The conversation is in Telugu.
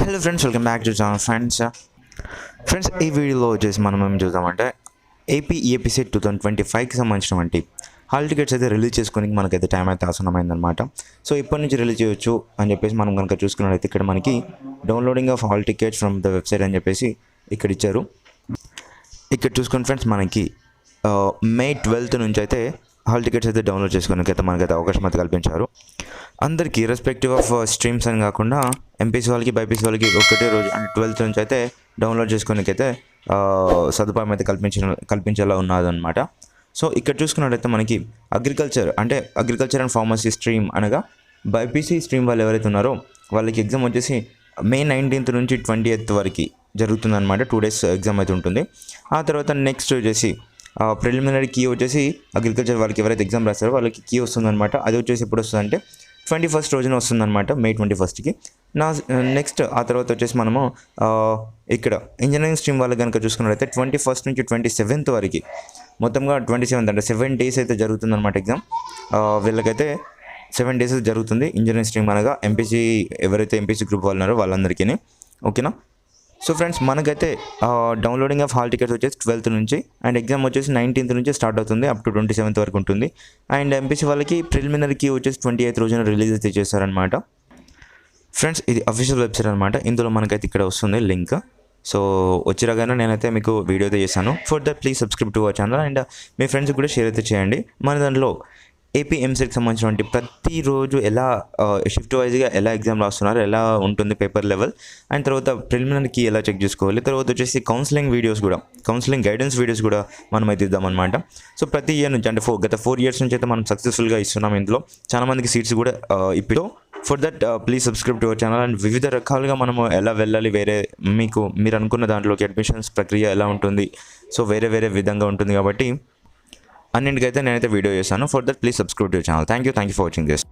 Hello friends welcome back to channel friends friends ఈ వీడియోలో వచ్చేసి మనం ఏం చూద్దామంటే AP APC two thousand twenty ఫైవ్కి సంబంధించినటువంటి హాల్ టికెట్స్ అయితే రిలీజ్ చేసుకోనికి మనకైతే టైం అయితే ఆసనమైందనమాట సో ఇప్పటి నుంచి రిలీజ్ చేయొచ్చు అని చెప్పేసి మనం కనుక చూసుకున్నట్లయితే ఇక్కడ మనకి downloading of hall tickets from the website అని చెప్పేసి ఇక్కడ ఇచ్చారు. ఇక్కడ చూసుకుని ఫ్రెండ్స్ మనకి మే ట్వెల్త్ నుంచి అయితే హాల్ టికెట్స్ అయితే డౌన్లోడ్ చేసుకోవడానికి అయితే మనకైతే అవకాశం అయితే కల్పించారు. అందరికీ రెస్పెక్టివ్ ఆఫ్ స్ట్రీమ్స్ అని కాకుండా ఎంపీసీ వాళ్ళకి బైపీసీ వాళ్ళకి ఒకటే రోజు అంటే ట్వెల్త్ నుంచి అయితే డౌన్లోడ్ చేసుకోనికైతే సదుపాయం అయితే కల్పించిన కల్పించేలా ఉన్నదన్నమాట. సో ఇక్కడ చూసుకున్నట్టయితే మనకి అగ్రికల్చర్ అంటే అగ్రికల్చర్ అండ్ ఫార్మసీ స్ట్రీమ్ అనగా బైపీసీ స్ట్రీమ్ వాళ్ళు ఎవరైతే ఉన్నారో వాళ్ళకి ఎగ్జామ్ వచ్చేసి మే నైన్టీన్త్ నుంచి ట్వంటీ ఎయిత్ వరకు జరుగుతుందన్నమాట. టూ డేస్ ఎగ్జామ్ అయితే ఉంటుంది. ఆ తర్వాత నెక్స్ట్ వచ్చేసి ప్రిలిమినరీ కీ వచ్చేసి అగ్రికల్చర్ వాళ్ళకి ఎవరైతే ఎగ్జామ్ రాస్తారో వాళ్ళకి కీ వస్తుందన్నమాట. అది వచ్చేసి ఎప్పుడు వస్తుందంటే ట్వంటీ ఫస్ట్ రోజున వస్తుందన్నమాట మే ట్వంటీ ఫస్ట్కి. నా నెక్స్ట్ ఆ తర్వాత వచ్చేసి మనము ఇక్కడ ఇంజనీరింగ్ స్ట్రీమ్ వాళ్ళు కనుక చూసుకున్నట్లయితే ట్వంటీ ఫస్ట్ నుంచి ట్వంటీ సెవెంత్ వరకు మొత్తంగా ట్వంటీ సెవెంత్ అంటే సెవెన్ డేస్ అయితే జరుగుతుందన్నమాట ఎగ్జామ్. వీళ్ళకైతే సెవెన్ డేస్ జరుగుతుంది ఇంజనీరింగ్ స్ట్రీమ్ అనగా ఎంపీసీ ఎవరైతే ఎంపీసీ గ్రూప్ వాళ్ళు ఉన్నారో వాళ్ళందరికీ ఓకేనా? సో ఫ్రెండ్స్ మనకైతే డౌన్లోడింగ్ ఆఫ్ హాల్ టికెట్స్ వచ్చేసి ట్వెల్త్ నుంచి అండ్ ఎగ్జామ్ వచ్చేసి నైన్టీన్త్ నుంచి స్టార్ట్ అవుతుంది అప్ టు ట్వంటీ సెవెంత్ వరకు ఉంటుంది. అండ్ ఎంపీసీ వాళ్ళకి ప్రిలిమినరీకి వచ్చేసి ట్వంటీ ఎయిత్ రోజున రిలీజ్ అయితే చేశారనమాట ఫ్రెండ్స్ ఇది అఫీషియల్ వెబ్సైట్ అనమాట ఇందులో మనకైతే ఇక్కడ వస్తుంది లింక్ సో వచ్చిరాగానే నేనైతే మీకు వీడియో అయితే చేశాను for that please subscribe to our channel and me friends కూడా షేర్ అయితే చేయండి. మన దాంట్లో ఏపీ ఎంసెట్కి సంబంధించినటువంటి ప్రతిరోజు ఎలా షిఫ్ట్ వైజ్గా ఎలా ఎగ్జామ్ రాస్తున్నారు ఎలా ఉంటుంది పేపర్ లెవెల్ అండ్ తర్వాత ప్రిలిమినరీకి ఎలా చెక్ చేసుకోవాలి తర్వాత వచ్చేసి కౌన్సిలింగ్ వీడియోస్ కూడా కౌన్సిలింగ్ గైడెన్స్ వీడియోస్ కూడా మనం అయితే ఇద్దామన్నమాట సో ప్రతి ఇయర్ నుంచి అంటే ఫోర్ గత ఫోర్ ఇయర్స్ నుంచి అయితే మనం సక్సెస్ఫుల్గా ఇస్తున్నాం ఇందులో. చాలామందికి సీట్స్ కూడా ఇప్పుడు for that please subscribe to our channel and వివిధ రకాలుగా మనము ఎలా వెళ్ళాలి వేరే మీకు మీరు అనుకున్న దాంట్లోకి అడ్మిషన్స్ ప్రక్రియ ఎలా ఉంటుంది. సో వేరే వేరే విధంగా ఉంటుంది కాబట్టి అన్నింటికైతే నేనైతే వీడియో చేశాను. For that please subscribe to channel thank you thank you for watching this